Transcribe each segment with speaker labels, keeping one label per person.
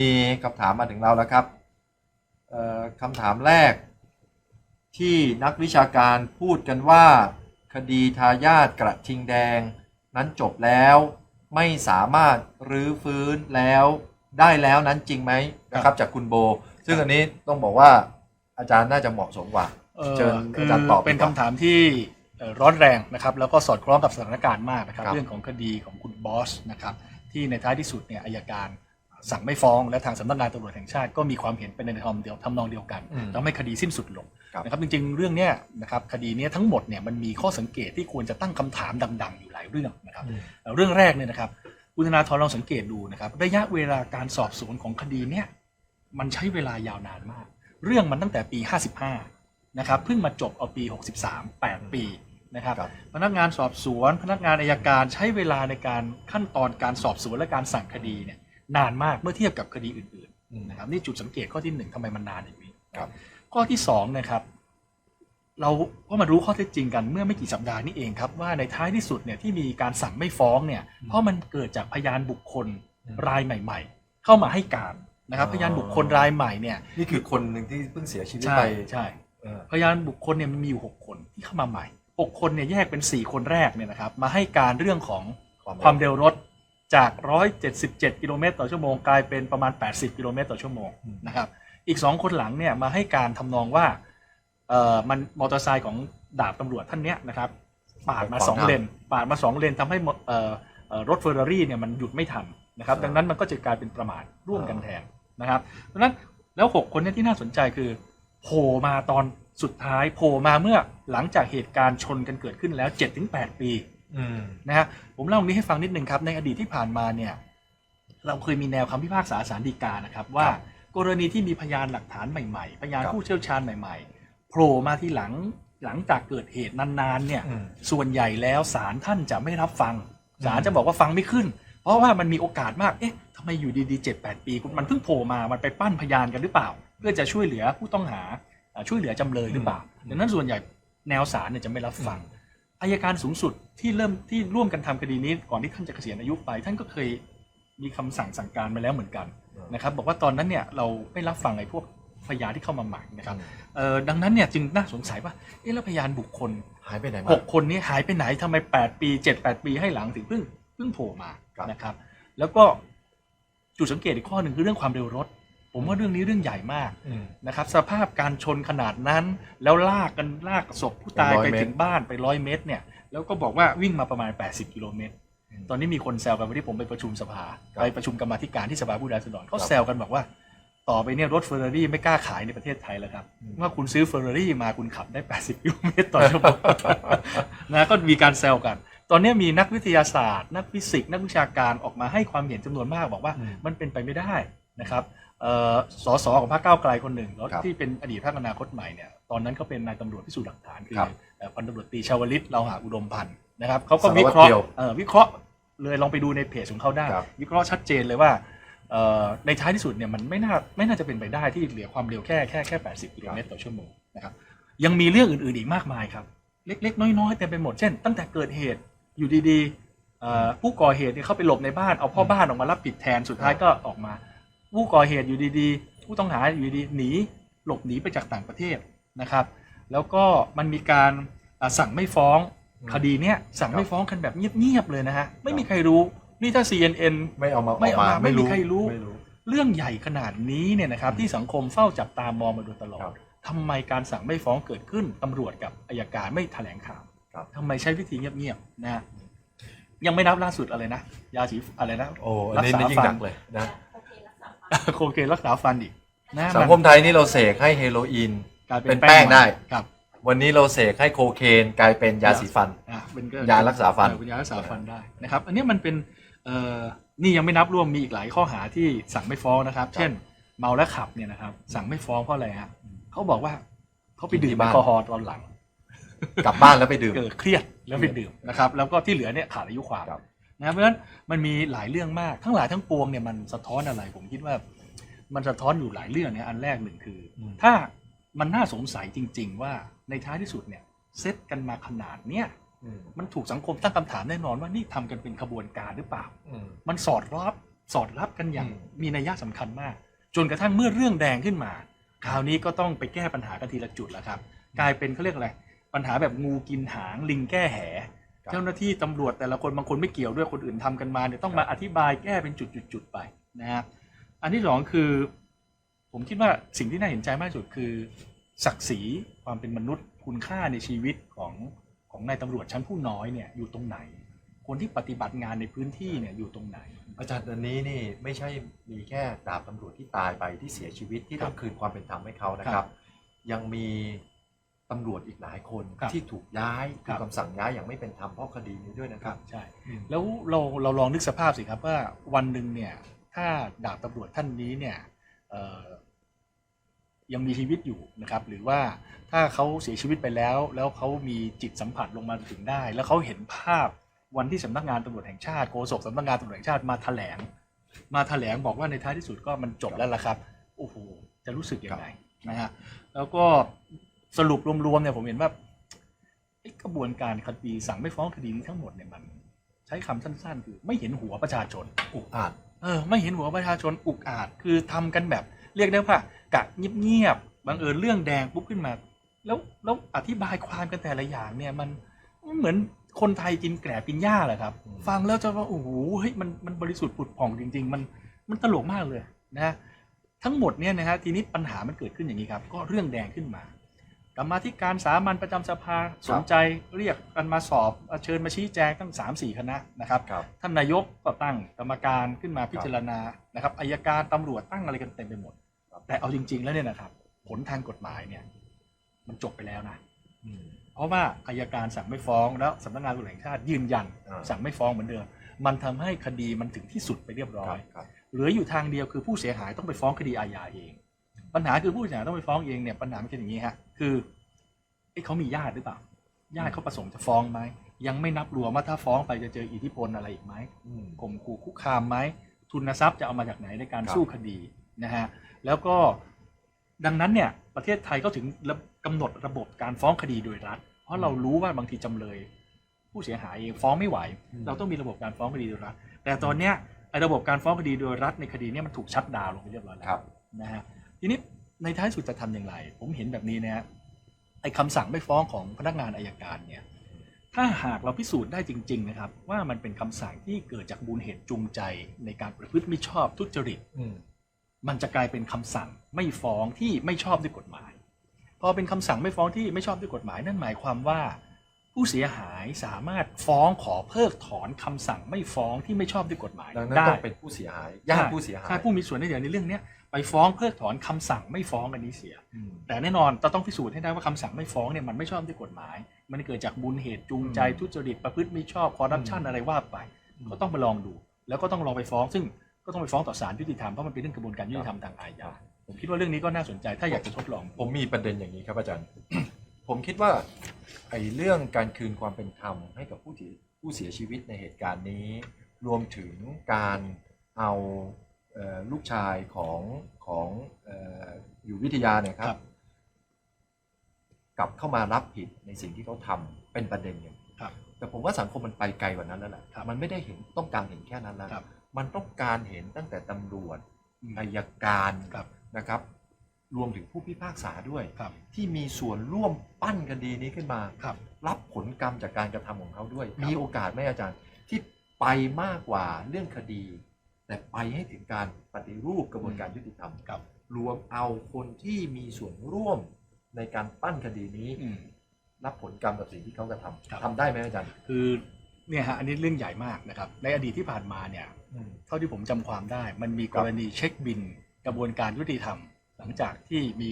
Speaker 1: มีคำถามมาถึงเราแล้วครับเอ่อคำถามแรก ที่นักวิชาการพูดกันว่า คดีทายาทกระทิงแดง นั้นจบแล้วไม่สามารถรื้อฟื้นแล้วได้แล้วนั้นจริงไหมนะครับ จากคุณโบ ซึ่งอันนี้ต้องบอกว่าอาจารย์น่าจะเหมาะสมกว่า
Speaker 2: เอ่อ
Speaker 1: เชิญ
Speaker 2: คือ
Speaker 1: อาจารย์ตอบ
Speaker 2: เป็น
Speaker 1: ดีกว่า
Speaker 2: คำถามที่เอ่อร้อนแรงนะครับ แล้วก็สอดคล้องกับสถานการณ์มากนะครับ
Speaker 1: ครับ
Speaker 2: เรื่องของคดีของคุณบอสนะครับ ที่ในท้ายที่สุดเนี่ยอายการ สั่งไม่ฟ้องและทางสำนักงานตำรวจแห่งชาติก็มีความเห็นเป็นในทำเดียวทำนองเดียวกัน
Speaker 1: อืม
Speaker 2: ทำให้คดีสิ้นสุดลง
Speaker 1: ครับ
Speaker 2: นะครับจริงๆ เรื่องเนี้ยนะครับคดีเนี้ยทั้งหมดเนี่ยมันมีข้อสังเกตที่ควรจะตั้งคำถามดัง ๆ อยู่หลายเรื่องนะครับ
Speaker 1: อืม
Speaker 2: เอ่อเรื่องแรกเนี่ยนะครับคุณธนาธรลองสังเกตดูนะครับระยะเวลาการสอบสวนของคดีเนี่ยมันใช้เวลายาวนานมาก เรื่องมันตั้งแต่ปี 55นะครับเพิ่งมาจบเอาปี 63 8 ปีนะครับ
Speaker 1: ครับ
Speaker 2: พนักงานสอบสวน พนักงานอายการใช้เวลาในการขั้นตอนการสอบสวนและการสั่งคดีเนี่ย นานมากเมื่อเทียบกับคดีอื่น
Speaker 1: อืม
Speaker 2: ๆนะครับนี่จุดสังเกตข้อที่หนึ่งทำไมมันนานอย่างนี้
Speaker 1: ครับ
Speaker 2: ข้อที่สองนะครับ เราก็มารู้ข้อเท็จจริงกันเมื่อไม่กี่สัปดาห์นี้เองครับว่าในท้ายที่สุดเนี่ยที่มีการสั่งไม่ฟ้องเนี่ย เพราะมันเกิดจากพยานบุคคล
Speaker 1: อืม
Speaker 2: รายใหม่ ๆ เข้ามาให้การนะครับ
Speaker 1: อ๋อ
Speaker 2: พยานบุคคลรายใหม่เนี่ย
Speaker 1: นี่คือคนหนึ่งที่เพิ่งเสียชีวิต
Speaker 2: ใช่
Speaker 1: ไป
Speaker 2: ใช่
Speaker 1: เออ
Speaker 2: พยานบุคคลเนี่ยมันมีอยู่หกคนที่เข้ามาใหม่หกคนเนี่ยแยกเป็นสี่คนแรกเนี่ยนะครับ มาให้การเรื่องของ
Speaker 1: ความ
Speaker 2: ความเร็วรถ จาก 177 กิโลเมตรต่อชั่วโมงกลายเป็นประมาณ 80 กิโลเมตรต่อชั่วโมงนะครับอีกสองคนหลังเนี่ยมาให้การทำนองว่าเอ่อมันมอเตอร์ไซค์ของดาบตำรวจท่านเนี้ยนะครับปาดมาสองเลนปาดมาสองเลนทำให้มอเอ่อเอ่อรถเฟอร์รารี่เนี่ยมันหยุดไม่ทันนะครับดังนั้นมันก็จะกลายเป็นประมาทร่วมกันแทนนะครับดังนั้นแล้วหกคนเนี้ที่น่าสนใจคือโผล่มาตอนสุดท้ายโผล่มาเมื่อหลังจากเหตุการณ์ชนกันเกิดขึ้นแล้ว 7-8 ปี
Speaker 1: อืม
Speaker 2: นะฮะผมเล่าตรงนี้ให้ฟังนิดนึงครับในอดีตที่ผ่านมาเนี่ยเราเคยมีแนวคำพิพากษาสารดีกานะครับว่า
Speaker 1: ครับ
Speaker 2: กรณีที่มีพยานหลักฐานใหม่ๆ พยาน
Speaker 1: ครับ
Speaker 2: ผู้เชี่ยวชาญใหม่ๆโผล่มาที่หลังหลังจากเกิดเหตุนานๆเนี่ย
Speaker 1: อืม
Speaker 2: ส่วนใหญ่แล้วศาลท่านจะไม่รับฟังศาลจะบอกว่าฟังไม่ขึ้น เพราะว่ามันมีโอกาสมากเอ๊ะทำไมอยู่ดีๆเจ็ดแปดปี มันเพิ่งโผล่มามันไปปั้นพยานกันหรือเปล่า เพื่อจะช่วยเหลือผู้ต้องหาอ่าช่วยเหลือจำเลยหรือเปล่า
Speaker 1: อืม
Speaker 2: ดังนั้นส่วนใหญ่แนวศาลเนี่ยจะไม่รับฟัง อายการสูงสุดที่เริ่มที่ร่วมกันทำคดีนี้ก่อนที่ท่านจะเกษียณอายุไป ท่านก็เคยมีคำสั่งสั่งการมาแล้วเหมือนกันนะครับ บอกว่าตอนนั้นเนี่ยเราไม่รับฟังไอ้พวกพยานที่เข้ามาใหม่นะครับเอ่อดังนั้นเนี่ยจึงน่าสงสัยว่าเอ๊ะแล้วพยานบุคคล
Speaker 1: หายไปไหนมา
Speaker 2: หกคนนี้หายไปไหนทำไมแปดปีเจ็ดแปดปีให้หลังถึงเพิ่งเพิ่งโผล่มา
Speaker 1: ครับ
Speaker 2: นะครับ แล้วก็จุดสังเกตอีกข้อหนึ่งคือเรื่องความเร็วรถ ผมว่าเรื่องนี้เรื่องใหญ่มาก
Speaker 1: อืม
Speaker 2: นะครับ สภาพการชนขนาดนั้น แล้วลากกันลากศพผู้ตาย
Speaker 1: เป็นร้อย
Speaker 2: ไป
Speaker 1: เมตร
Speaker 2: ถึงบ้านไปร้อยเมตรเนี่ยแล้วก็บอกว่าวิ่งมาประมาณ 80 กิโลเมตร
Speaker 1: อืม
Speaker 2: ตอนนี้มีคนแซวกันวันที่ผมไปประชุมสภา
Speaker 1: ครับ
Speaker 2: ไปประชุมกรรมาธิการที่สภาผู้แทนราษฎรเขา
Speaker 1: ครับ
Speaker 2: แซวกันบอกว่า ต่อไปเนี่ยรถเฟอร์รารี่ไม่กล้าขายในประเทศไทยแล้วครับ
Speaker 1: อืม
Speaker 2: ว่าคุณซื้อเฟอร์รารี่มาคุณขับได้ 80 กิโลเมตรต่อชั่วโมงนะก็มีการแซวกัน ตอนนี้มีนักวิทยาศาสตร์ นักฟิสิกส์นักวิชาการออกมาให้ความเห็นจำนวนมากบอกว่า
Speaker 1: อืม
Speaker 2: มันเป็นไปไม่ได้นะครับเอ่อ สสของพรรคก้าวไกลคนหนึ่งแล้ว
Speaker 1: ครับ
Speaker 2: ที่เป็นอดีตพรรคอนาคตใหม่เนี่ยตอนนั้นเขาเป็นนายตำรวจพิสูจน์หลักฐานคือ
Speaker 1: ครับ
Speaker 2: เอ่อพันตำรวจตรีชาวลิตเราหาอุดมพันธ์นะครับเขาก็
Speaker 1: สารวัตร
Speaker 2: วิเคราะห์
Speaker 1: เดี่ยว
Speaker 2: เอ่อวิเคราะห์เลยลองไปดูในเพจของเขาได้
Speaker 1: ครับ
Speaker 2: วิเคราะห์ชัดเจนเลยว่าเอ่อในท้ายที่สุดเนี่ยมันไม่น่าไม่น่าจะเป็นไปได้ที่เหลือความเร็วแค่แค่แค่ 80 กิโลเมตรต่อชั่วโมงนะครับยังมีเรื่องอื่นๆอีกมากมายครับ เล็กๆ น้อยๆเต็มไปหมดเช่น ตั้งแต่เกิดเหตุอยู่ดีๆเอ่อผู้ก่อเหตุเนี่ยเข้าไปหลบในบ้านเอาพ่อบ้านออกมารับผิดแทนสุดท้ายก็ออกมา ผู้ก่อเหตุอยู่ดีๆ ผู้ต้องหาอยู่ดีๆหนีหลบหนีไปจากต่างประเทศนะครับ แล้วก็มันมีการอะสั่งไม่ฟ้อง
Speaker 1: อืม
Speaker 2: คดีเนี้ยสั่งไม่ฟ้องกันแบบเงียบๆเลยนะฮะไม่มีใครรู้นี่ถ้า CNN
Speaker 1: ไม่เอามา
Speaker 2: ไม่เอามา
Speaker 1: ออก
Speaker 2: ไม่มีใครรู้
Speaker 1: ไม่รู้
Speaker 2: เรื่องใหญ่ขนาดนี้เนี่ยนะครับที่สังคมเฝ้าจับตามองมาโดยตลอ
Speaker 1: ครั
Speaker 2: ด
Speaker 1: บ
Speaker 2: ทำไมการสั่งไม่ฟ้องเกิดขึ้นตำรวจกับอายการไม่แถลงข่าว
Speaker 1: ครับ
Speaker 2: ทำไมใช้วิธีเงียบๆนะฮะยังไม่นับล่าสุดอะไรนะ ยาสีอะไรนะ
Speaker 1: โอ้อันนี้
Speaker 2: รักษา
Speaker 1: ยิ่ง
Speaker 2: ฟัน
Speaker 1: หนักเลยนะ
Speaker 2: โคเคนรักษาฟันอีกนะ
Speaker 1: สังคมไทยนี่เราเสกให้เฮโรอีน
Speaker 2: กลาย
Speaker 1: เป็นแป้งได้
Speaker 2: ครับ
Speaker 1: วันนี้เราเสกให้โคเคนกลายเป็นยาสีฟัน
Speaker 2: อะเป็นก็
Speaker 1: ยารักษาฟัน
Speaker 2: เออเป็นยารักษาฟันได้นะครับ อันนี้มันเป็นเอ่อนี่ยังไม่นับรวมมีอีกหลายข้อหาที่สั่งไม่ฟ้องนะครับ เช่น เมาแล้วขับเนี่ยนะครับ สั่งไม่ฟ้องเพราะอะไรฮะเขาบอกว่าเขาไปดื่ม
Speaker 1: กินที่
Speaker 2: แอ
Speaker 1: บ้าน
Speaker 2: ลกอฮอล์ตอนหลัง
Speaker 1: กลับบ้านแล้วไปดื่ม
Speaker 2: เกิดเครียดแล้วไปดื่มนะครับ แล้วก็ที่เหลือเนี่ยขาดอายุความ
Speaker 1: ครับ
Speaker 2: นะเพราะฉะนั้นมันมีหลายเรื่องมากทั้งหลายทั้งปวงเนี่ยมันสะท้อนอะไร ผมคิดว่า มันสะท้อนอยู่หลายเรื่องเนี่ยอันแรกหนึ่งคืออ
Speaker 1: ม
Speaker 2: ถ้ามันน่าสงสัยจริง ๆ ว่าในท้ายที่สุดเนี่ยเซตกันมาขนาดเนี้ย
Speaker 1: อืม
Speaker 2: มันถูกสังคมตั้งคำถามแน่นอนว่านี่ทำกันเป็นขบวนการหรือเปล่า
Speaker 1: อืม
Speaker 2: มันสอดรับสอดรับกันอย่าง
Speaker 1: อืม
Speaker 2: มีนัยสำคัญมาก จนกระทั่งเมื่อเรื่องแดงขึ้นมา คราวนี้ก็ต้องไปแก้ปัญหากันทีละจุดแล้วครับ กลายเป็นเขาเรียกอะไร ปัญหาแบบงูกินหางลิงแก้แห
Speaker 1: ครับ
Speaker 2: เจ้าหน้าที่ตำรวจแต่ละคนบางคนไม่เกี่ยวด้วยคนอื่นทำกันมาเนี่ยต้องมาอธิบายแก้เป็นจุดๆๆไปนะฮะอันที่สองคือ ผมคิดว่าสิ่งที่น่าเห็นใจมากที่สุดคือ ศักดิ์ศรีความเป็นมนุษย์ คุณค่าในชีวิตของของนายตำรวจชั้นผู้น้อยเนี่ยอยู่ตรงไหน คนที่ปฏิบัติงานในพื้นที่เนี่ยอยู่ตรงไหน
Speaker 1: อาจารย์อันนี้นี่ไม่ใช่มีแค่ดาบตำรวจที่ตายไปที่เสียชีวิตที่ต้องคืนความเป็นธรรมให้เขานะค
Speaker 2: ครั
Speaker 1: รับ
Speaker 2: บ
Speaker 1: ยังมี ตำรวจอีกหลายคน
Speaker 2: ครับ
Speaker 1: ที่ถูกย้าย
Speaker 2: ครั
Speaker 1: ถู
Speaker 2: บ
Speaker 1: กคำสั่งย้ายอย่างไม่เป็นธรรมเพราะคดีนี้ด้วยนะครับ
Speaker 2: ใช่
Speaker 1: อืม
Speaker 2: แล้วเราเราลองนึกสภาพสิครับว่าวันหนึ่งเนี่ย ถ้าดาบตำรวจท่านนี้เนี่ยเอ่อยังมีชีวิตอยู่นะครับ หรือว่าถ้าเขาเสียชีวิตไปแล้ว แล้วเขามีจิตสัมผัสลงมาถึงได้ แล้วเขาเห็นภาพวันที่สำนักงานตำรวจแห่งชาติโฆษกสำนักงานตำรวจแห่งชาติมาแถลง มาแถลงบอกว่าในท้ายที่สุดก็มันจบแล้วล่ะครับโอ้โหจะรู้สึกยังไงนะฮะแล้วก็ สรุปรวมๆเนี่ยผมเห็นว่าไอ้กระบวนการคดีสั่งไม่ฟ้องคดีนี้ทั้งหมดเนี่ยมัน ใช้คำสั้น ๆ คือไม่เห็นหัวประชาชน
Speaker 1: อุกอาจ
Speaker 2: เออไม่เห็นหัวประชาชนอุกอาจคือทำกันแบบ เรียกได้ว่ากะเงียบๆบังเอิญเรื่องแดงปุ๊บขึ้นมา แล้วแล้วอธิบายความกันแต่ละอย่างเนี่ยมันมันเหมือนคนไทยกินแกลบกินหญ้าแหละครับ
Speaker 1: อืม
Speaker 2: ฟังแล้วจะว่าโอ้โหเฮ้ยมันมันบริสุทธิ์ผุดผ่องจริง ๆ มันมันตลกมากเลยนะฮะทั้งหมดเนี่ยนะฮะทีนี้ปัญหามันเกิดขึ้นอย่างนี้ครับ ก็เรื่องแดงขึ้นมา กรรมาธิการสามัญประจำสภาสนใจเรียกกันมาสอบเชิญมาชี้แจงตั้งสามสี่คณะนะครับ
Speaker 1: ครับ
Speaker 2: ท่านนายกก็ตั้งกรรมการขึ้นมาพิจารณานะครับอายการตำรวจตั้งอะไรกันเต็มไปหมด
Speaker 1: ครับ
Speaker 2: แต่เอาจริง ๆ แล้วเนี่ยนะครับ ผลทางกฎหมายเนี่ย มันจบไปแล้วนะ
Speaker 1: อืม
Speaker 2: เพราะว่าอายการสั่งไม่ฟ้องแล้วสำนักงานตำรวจแห่งชาติยืนยัน
Speaker 1: อ่า
Speaker 2: สั่งไม่ฟ้องเหมือนเดิมมันทำให้คดีมันถึงที่สุดไปเรียบร้
Speaker 1: ค
Speaker 2: อ
Speaker 1: รั
Speaker 2: ย
Speaker 1: บครับ
Speaker 2: เหลืออยู่ทางเดียวคือผู้เสียหายต้องไปฟ้องคดีอาญาเอง ปัญหาคือผู้เสียหายต้องไปฟ้องเองเนี่ยปัญหามันเป็นอย่างนี้ฮะคือเอ้เขามีญาติหรือเปล่าญาติเขาประสงค์จะฟ้องไหมยังไม่นับรวมว่าถ้าฟ้องไปจะเจออิทธิพลอะไรอีกไหม
Speaker 1: อืม
Speaker 2: ข่มขู่คุกคามไหมทุนทรัพย์จะเอามาจากไหนในการ
Speaker 1: ครับ
Speaker 2: สู้คดีนะฮะแล้วก็ดังนั้นเนี่ยประเทศไทยก็ถึงระกำหนดระบบการฟ้องคดีโดยรัฐ เพราะเรารู้ว่าบางทีจำเลย ผู้เสียหายเองฟ้องไม่ไหว เราต้องมีระบบการฟ้องคดีโดยรัฐ แต่ตอนเนี้ยไอ้ระบบการฟ้องคดีโดยรัฐในคดีเนี้มันถูกชัดดาวน์ลงไปเรียบร้อยแล้ว
Speaker 1: ครับ
Speaker 2: นะฮะ ทีนี้ในท้ายสุดจะทำอย่างไร ผมเห็นแบบนี้นะฮะไอ้คำสั่งไม่ฟ้องของพนักงานอายการเนี่ยถ้าหากเราพิสูจน์ได้จริง ๆ นะครับ ว่ามันเป็นคำสั่งที่เกิดจากมูลเหตุจูงใจในการประพฤติมิชอบทุจริต
Speaker 1: อืม
Speaker 2: มันจะกลายเป็นคำสั่งไม่ฟ้องที่ไม่ชอบด้วยกฎหมาย พอเป็นคำสั่งไม่ฟ้องที่ไม่ชอบด้วยกฎหมาย นั่นหมายความว่า ผู้เสียหายสามารถฟ้องขอเพิกถอนคำสั่งไม่ฟ้องที่ไม่ชอบด้วยกฎหมาย
Speaker 1: ดังนั้น
Speaker 2: ได้
Speaker 1: ต้องเป็นผู้เสียหายญาติผู้เสียหาย
Speaker 2: ใช่ผู้มีส่วนได้เสียในเรื่องเนี้ยไป ฟ้องเพิกถอนคำสั่งไม่ฟ้องอันนี้เสีย
Speaker 1: อืม
Speaker 2: แต่แน่นอนเราต้องพิสูจน์ให้ได้ว่าคำสั่งไม่ฟ้องเนี่ยมันไม่ชอบด้วยกฎหมาย มันเกิดจากมูลเหตุจูงใจ
Speaker 1: อืม
Speaker 2: ทุจริตประพฤติมิชอบคอร์รัปชัน
Speaker 1: อืม
Speaker 2: อะไรว่าไป
Speaker 1: อืม
Speaker 2: ก็ต้องไปลองดู แล้วก็ต้องลองไปฟ้อง ซึ่งก็ต้องไปฟ้องต่อศาลยุติธรรมเพราะมันเป็นเรื่องกระบวนการยุติธรรมทางอาญาผมคิดว่าเรื่องนี้ก็น่าสนใจถ้าอยากจะทดลอง
Speaker 1: ผมมีประเด็นอย่างนี้ครับอาจารย์ ผมคิดว่าไอ้เรื่องการคืนความเป็นธรรมให้กับผู้ที่ผู้เสียชีวิตในเหตุการณ์นี้ รวมถึงการเอาเอ่อ ลูกชายของของเอ่ออยู่วิทยาเนี่ยค
Speaker 2: ครั
Speaker 1: รับ
Speaker 2: บ
Speaker 1: กลับเข้ามารับผิดในสิ่งที่เขาทำเป็นประเด็นอย่าง
Speaker 2: ครับ
Speaker 1: แต่ผมว่าสังคมมันไปไกลกว่านั้นแล้วแหละ
Speaker 2: ครับ
Speaker 1: มันไม่ได้เห็นต้องการเห็นแค่นั้นแล้ว
Speaker 2: ครับ
Speaker 1: มันต้องการเห็นตั้งแต่ตำรวจ
Speaker 2: อืม
Speaker 1: อายการ
Speaker 2: ครับ
Speaker 1: นะครับ รวมถึงผู้พิพากษาด้วย
Speaker 2: ครับ
Speaker 1: ที่มีส่วนร่วมปั้นคดีนี้ขึ้นมา
Speaker 2: ครับ
Speaker 1: รับผลกรรมจากการกระทำของเขาด้วย
Speaker 2: ครับ
Speaker 1: มีโอกาสไหมอาจารย์ ที่ไปมากกว่าเรื่องคดี แต่ไปให้ถึงการปฏิรูปกระบวนการยุติธรรม
Speaker 2: ครับ
Speaker 1: รวมเอาคนที่มีส่วนร่วมในการปั้นคดีนี้
Speaker 2: อืม
Speaker 1: รับผลกรรมกับสิ่งที่เขากระท
Speaker 2: ครับำ
Speaker 1: ทำได้ไหมอาจารย์
Speaker 2: คือเนี่ยฮะอันนี้เรื่องใหญ่มากนะครับ ในอดีตที่ผ่านมาเนี่ย
Speaker 1: อืม
Speaker 2: เท่าที่ผมจำความได้ มันมีกรณีเช็คบิน กระบวนการยุติธรรม หลังจากที่มี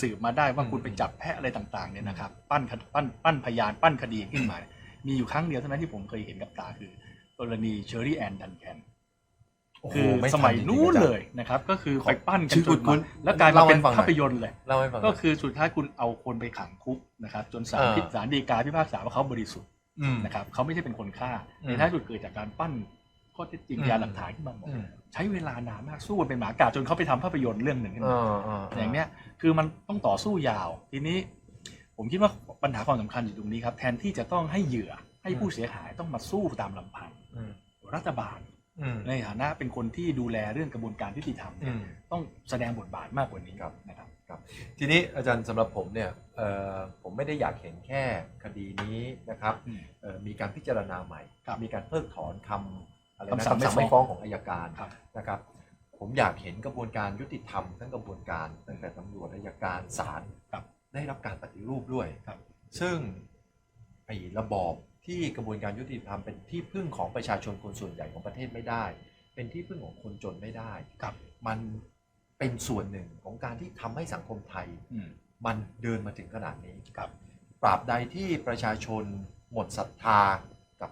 Speaker 2: สืบมาได้ว่า
Speaker 1: อืม
Speaker 2: คุณไปจับแพะอะไรต่างๆเนี่ยนะครับ ปั้นคดปั้นปั้นพยานปั้นคดีขึ้นมา มีอยู่ครั้งเดียวเท่านั้นที่ผมเคยเห็นกับตาคือ กรณีเชอรี่แอนดันแคน
Speaker 1: โอ้โห
Speaker 2: คือ
Speaker 1: ไทั
Speaker 2: สมัย
Speaker 1: จริงๆ
Speaker 2: นู้น
Speaker 1: อาจาร
Speaker 2: เลยนะครับ ก็คือไปปั้นกัน
Speaker 1: ชื่อ
Speaker 2: จน
Speaker 1: คุ้
Speaker 2: มาน
Speaker 1: ๆ
Speaker 2: แล้วกลายมาเป็น
Speaker 1: เล่าให้ฟังหน่อย
Speaker 2: ภาพยนตร์เลย
Speaker 1: เล่าให้ฟังหน่
Speaker 2: ก็
Speaker 1: อย
Speaker 2: คือสุดท้ายคุณเอาคนไปขังคุกนะครับ จนศาล
Speaker 1: อ่า
Speaker 2: พิศาลฎีกาพิพากษาว่าเขาบริสุทธิ์
Speaker 1: ม
Speaker 2: นะครับเขาไม่ใช่เป็นคนฆ่า
Speaker 1: อืม
Speaker 2: ในท้ายสุดเกิดจากการปั้นข้อเท็จจริง
Speaker 1: อืม
Speaker 2: พยานหลักฐานขึ้นมาหมด
Speaker 1: อืม
Speaker 2: ใช้เวลานานมากสู้กันเป็นหมากาจนเขาไปทำภาพยนตร์เรื่องหนึ่งขึ้น
Speaker 1: อ่
Speaker 2: มาา
Speaker 1: อ่า
Speaker 2: อย่างเนี้ยคือมันต้องต่อสู้ยาว ทีนี้ ผมคิดว่าปัญหาความสำคัญอยู่ตรงนี้ครับ แทนที่จะต้องให้เหยื่อให้ผู้เสียหายต้องมาสู้ตามลำพัง
Speaker 1: อืม
Speaker 2: รัฐบาล
Speaker 1: อืม
Speaker 2: ในฐานะเป็นคนที่ดูแลเรื่องกระบวนการยุติธรรม
Speaker 1: อื
Speaker 2: เนี่ย
Speaker 1: ม
Speaker 2: ต้องแสดงบทบาทมากกว่านี้
Speaker 1: ครับ
Speaker 2: นะครับ
Speaker 1: ทีนี้อาจารย์สำหรับผมเนี่ยเอ่อผมไม่ได้อยากเห็นแค่คดีนี้นะครับ
Speaker 2: อืม
Speaker 1: เอ่อมีการพิจารณาใหม่
Speaker 2: ครับ
Speaker 1: มีการเพิกถอนคำอะไรนะ
Speaker 2: คำสั่ง
Speaker 1: คำสั่ง
Speaker 2: ไม่
Speaker 1: ไม่
Speaker 2: ฟ้
Speaker 1: ฟ้
Speaker 2: อ
Speaker 1: องงของอายการ
Speaker 2: ครับ
Speaker 1: นะครับ ผมอยากเห็นกระบวนการยุติธรรมทั้งกระบวนการตั้งแต่ตำรวจอายการศาล
Speaker 2: ครับ
Speaker 1: ได้รับการปฏิรูปด้วย
Speaker 2: ครับ
Speaker 1: ซึ่งไอ้ระบอบ ที่กระบวนการยุติธรรมเป็นที่พึ่งของประชาชนคนส่วนใหญ่ของประเทศไม่ได้ เป็นที่พึ่งของคนจนไม่ได้
Speaker 2: ครับ
Speaker 1: มันเป็นส่วนหนึ่งของการที่ทำให้สังคมไทย
Speaker 2: อืม
Speaker 1: มันเดินมาถึงขนาดนี้
Speaker 2: ครับ
Speaker 1: ปราบใดที่ประชาชนหมดศรัทธากับ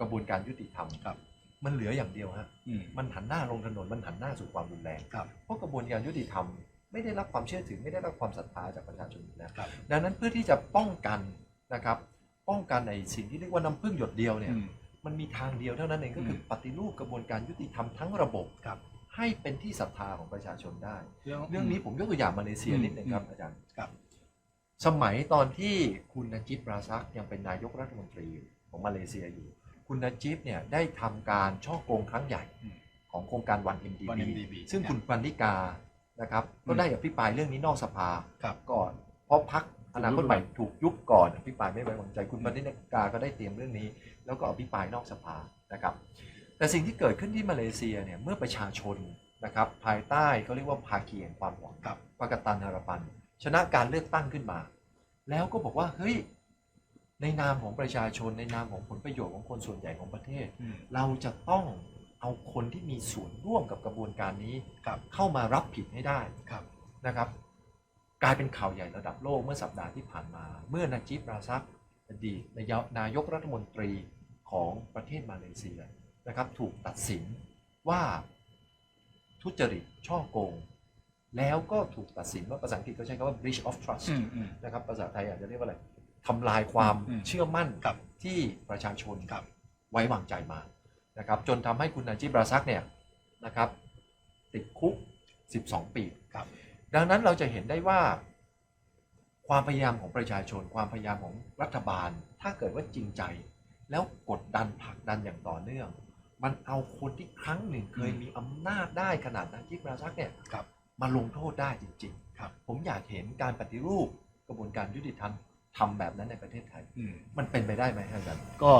Speaker 1: กระบวนการยุติธรรม
Speaker 2: ครับ
Speaker 1: มันเหลืออย่างเดียวฮะ
Speaker 2: อืม
Speaker 1: มันหันหน้าลงถนนมันหันหน้าสู่ความรุนแรง
Speaker 2: ครับ
Speaker 1: เพราะกระบวนการยุติธรรมไม่ได้รับความเชื่อถือไม่ได้รับความศรัทธาจากประชาชนอยู่แล้ว
Speaker 2: ครับ
Speaker 1: ดังนั้นเพื่อที่จะป้องกันนะครับ ป้องกันในสิ่งที่เรียกว่าน้ำพึ่งหยดเดียวเนี่ย
Speaker 2: อืม
Speaker 1: มันมีทางเดียวเท่านั้นเองก็คืออ
Speaker 2: ม
Speaker 1: ปฏิรูปกระบวนการยุติธรรมทั้งระบบ
Speaker 2: ครับ
Speaker 1: ให้เป็นที่ศรัทธาของประชาชนได้
Speaker 2: เรื่อง
Speaker 1: เรื่องนี้ผมยกตัวอย่างมาเลเซีย
Speaker 2: อืม
Speaker 1: นิดหนึ่งครับ
Speaker 2: อืม
Speaker 1: อาจารย์
Speaker 2: ครับ
Speaker 1: สมัยตอนที่คุณนจิบราซักยังเป็นนายกรัฐมนตรีอยู่ของมาเลเซียอยู่ คุณนจิบเนี่ยได้ทำการช่อโกงครั้งใหญ่
Speaker 2: อืม
Speaker 1: ของโครงการวัน MDB
Speaker 2: 1MDB
Speaker 1: ซึ่งคุณปณิกานะครับก็ได้อภิปรายเรื่องนี้นอกสภา
Speaker 2: ครับ
Speaker 1: ก่อนเพราะพัก อนาคตใหม่ถูกยุบก่อนอภิปรายไม่ไว้วางใจ คุณ
Speaker 2: อืม
Speaker 1: ปณิกาก็ได้เตรียมเรื่องนี้ แล้วก็อภิปรายนอกสภานะครับ แต่สิ่งที่เกิดขึ้นที่มาเลเซียเนี่ยเมื่อประชาชนนะครับภายใต้เขาเรียกว่าภาคีแห่งความหวัง
Speaker 2: ครับ
Speaker 1: ปากตันฮารปัน ชนะการเลือกตั้งขึ้นมา แล้วก็บอกว่าเฮ้ยในนามของประชาชนในนามของผลประโยชน์ของคนส่วนใหญ่ของประเทศ
Speaker 2: อืม
Speaker 1: เราจะต้องเอาคนที่มีส่วนร่วมกับกระบวนการนี้
Speaker 2: ครับ
Speaker 1: เข้ามารับผิดให้ได้
Speaker 2: ครับ
Speaker 1: นะครับ กลายเป็นข่าวใหญ่ระดับโลกเมื่อสัปดาห์ที่ผ่านมา เมื่อนาจิบราซักอดีตนายกนายกรัฐมนตรีของประเทศมาเลเซียนะครับถูกตัดสินว่าทุจริตช่อโกง แล้วก็ถูกตัดสินว่าภาษาอังกฤษเขาใช้คำว่า breach of trust
Speaker 2: อืมอืม
Speaker 1: นะครับภาษาไทยอาจจะเรียกว่าอะไรทำลายความ
Speaker 2: อืม
Speaker 1: เชื่อมั่น
Speaker 2: ครับ
Speaker 1: ที่ประชาชน
Speaker 2: ครับ
Speaker 1: ไว้วางใจมานะครับจนทำให้คุณนาจิบราซักเนี่ยนะครับติดคุก 12 ปี
Speaker 2: ครับ
Speaker 1: ดังนั้นเราจะเห็นได้ว่า ความพยายามของประชาชน ความพยายามของรัฐบาล ถ้าเกิดว่าจริงใจ แล้วกดดันผลักดันอย่างต่อเนื่อง มันเอาคนที่ครั้งหนึ่งเคยมีอำนาจได้ขนาดนาจิบราซักเนี่ย
Speaker 2: ครับ
Speaker 1: มาลงโทษได้จริง
Speaker 2: ครับ
Speaker 1: ๆผมอยากเห็นการปฏิรูปกระบวนการยุติธรรมทำแบบนั้นในประเทศไทย
Speaker 2: อืม
Speaker 1: มันเป็นไปได้ไหมอาจารย์
Speaker 2: ก็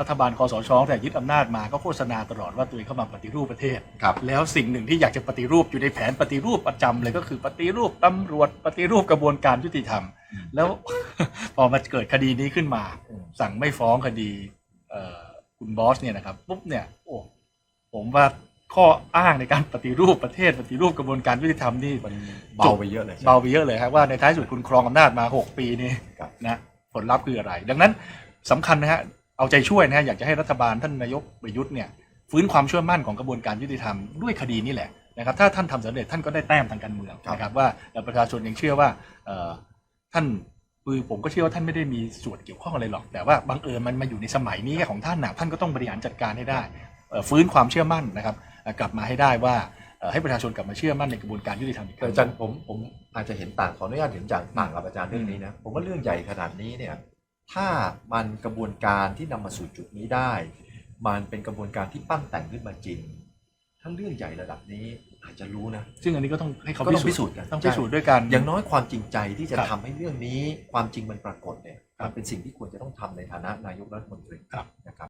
Speaker 2: รัฐบาลคอสชตั้งแต่ยึดอำนาจมาก็โฆษณาตลอดว่าตัวเองเข้ามาปฏิรูปประเทศ
Speaker 1: ครับ
Speaker 2: แล้วสิ่งหนึ่งที่อยากจะปฏิรูปอยู่ในแผนปฏิรูปประจำเลยก็คือปฏิรูปตำรวจปฏิรูปกระบวนการยุติธรรม
Speaker 1: อืม
Speaker 2: แล้วพอมาเกิดคดีนี้ขึ้นมา
Speaker 1: อืม
Speaker 2: สั่งไม่ฟ้องคดีเอ่อคุณบอสเนี่ยนะครับปุ๊บเนี่ยโอ้ผมว่าข้ออ้างในการปฏิรูปประเทศปฏิรูปกระบวนการยุติธรรมนี่
Speaker 1: มันเบาไปเยอะเลย
Speaker 2: เบาไปเยอะเลยครับว่าในท้ายสุดคุณครองอำนาจมา 6 ปีนี่
Speaker 1: ครับ
Speaker 2: นะผลลัพธ์คืออะไร ดังนั้นสำคัญนะฮะ เอาใจช่วยนะฮะอยากจะให้รัฐบาลท่านนายกประยุทธ์เนี่ยฟื้นความเชื่อมั่นของกระบวนการยุติธรรมด้วยคดีนี่แหละนะครับถ้าท่านทำสำเร็จท่านก็ได้แต้มทางการเมือง
Speaker 1: ครับ
Speaker 2: นะครับว่าประชาชนยังเชื่อว่าเอ่อท่านคือผมก็เชื่อว่าท่านไม่ได้มีส่วนเกี่ยวข้องอะไรหรอก แต่ว่าบังเอิญมันมาอยู่ในสมัยนี้ของท่านนะท่านก็ต้องบริหารจัดการให้ได้เอ่อฟื้นความเชื่อมั่นนะครับเอ่อกลับมาให้ได้ว่าเอ่อให้ประชาชนกลับมาเชื่อมั่นในกระบวนการยุติธรรมอีกค
Speaker 1: แต่
Speaker 2: รั้ง
Speaker 1: อาจารย์ผมผมอาจจะเห็นต่างขออนุญาตเห็นจากต่างกับอาจารย์เรื่องนี้นะผมว่าเรื่องใหญ่ขนาดนี้เนี่ย ถ้ามันกระบวนการที่นำมาสู่จุดนี้ได้ มันเป็นกระบวนการที่ปั้นแต่งขึ้นมาจริง ถ้าเรื่องใหญ่ระดับนี้อาจจะรู้นะ
Speaker 2: ซึ่งอันนี้ก็ต้องให้เขา
Speaker 1: ก็ต้องพิสูจน์กัน
Speaker 2: ต้องพิสูจน์ด้วยกัน
Speaker 1: อย่างน้อยความจริงใจที่จะ
Speaker 2: ครับ
Speaker 1: ทำให้เรื่องนี้ความจริงมันปรากฏเนี่ย
Speaker 2: ครับ
Speaker 1: มันเป็นสิ่งที่ควรจะต้องทำในฐานะนายกรัฐมนตรี
Speaker 2: ครับ
Speaker 1: นะครับ